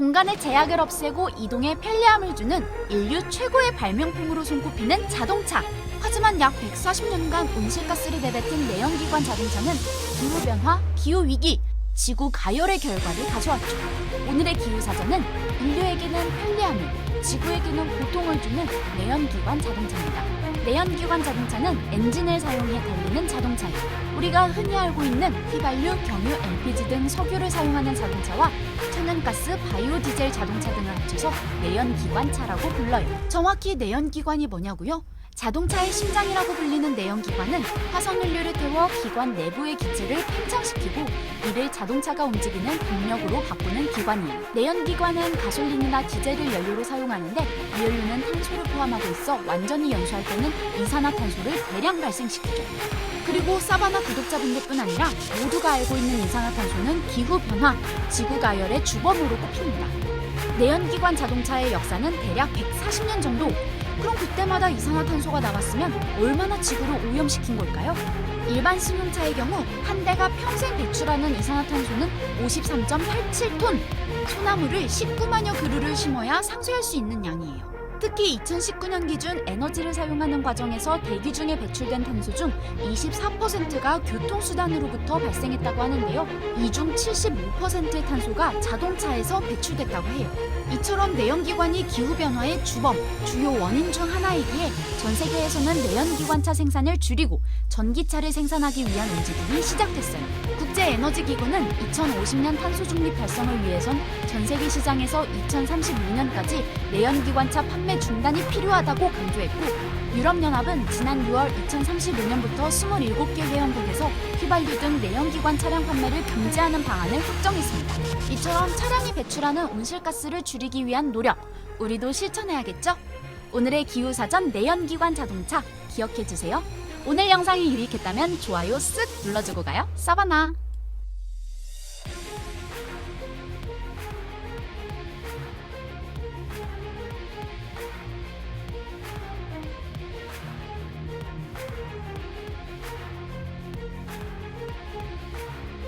공간의 제약을 없애고 이동에 편리함을 주는 인류 최고의 발명품으로 손꼽히는 자동차. 하지만 약 140년간 온실가스를 내뱉은 내연기관 자동차는 기후변화, 기후위기, 지구 가열의 결과를 가져왔죠. 오늘의 기후사전은 인류에게는 편리함을, 지구에게는 고통을 주는 내연기관 자동차입니다. 내연기관 자동차는 엔진을 사용해 달리는 자동차예요. 우리가 흔히 알고 있는 휘발유, 경유, LPG 등 석유를 사용하는 자동차와 천연가스, 바이오디젤 자동차 등을 합쳐서 내연기관차라고 불러요. 정확히 내연기관이 뭐냐고요? 자동차의 심장이라고 불리는 내연기관은 화석연료를 태워 기관 내부의 기체를 팽창시키고 이를 자동차가 움직이는 동력으로 바꾸는 기관이에요. 내연기관은 가솔린이나 디젤을 연료로 사용하는데 이 연료는 탄소를 포함하고 있어 완전히 연소할 때는 이산화탄소를 대량 발생시키죠. 그리고 사바나 구독자분들뿐 아니라 모두가 알고 있는 이산화탄소는 기후변화, 지구가열의 주범으로 꼽힙니다. 내연기관 자동차의 역사는 대략 140년 정도. 그럼 그때마다 이산화탄소가 나갔으면 얼마나 지구를 오염시킨 걸까요? 일반 승용차의 경우 한 대가 평생 배출하는 이산화탄소는 53.87톤. 소나무를 19만여 그루를 심어야 상쇄할 수 있는 양이에요. 특히 2019년 기준 에너지를 사용하는 과정에서 대기 중에 배출된 탄소 중 24%가 교통수단으로부터 발생했다고 하는데요. 이 중 75%의 탄소가 자동차에서 배출됐다고 해요. 이처럼 내연기관이 기후변화의 주범, 주요 원인 중 하나이기에 전 세계에서는 내연기관차 생산을 줄이고 전기차를 생산하기 위한 움직임이 시작됐어요. 국제에너지기구는 2050년 탄소 중립 달성을 위해선 전 세계 시장에서 2036년까지 내연기관차 판매 중단이 필요하다고 강조했고 유럽연합은 지난 6월 2035년부터 27개 회원국에서 휘발유 등 내연기관 차량 판매를 금지하는 방안을 확정했습니다. 이처럼 차량이 배출하는 온실가스를 줄이기 위한 노력, 우리도 실천해야겠죠? 오늘의 기후사전 내연기관 자동차 기억해주세요. 오늘 영상이 유익했다면 좋아요 쓱 눌러주고 가요. 사바나!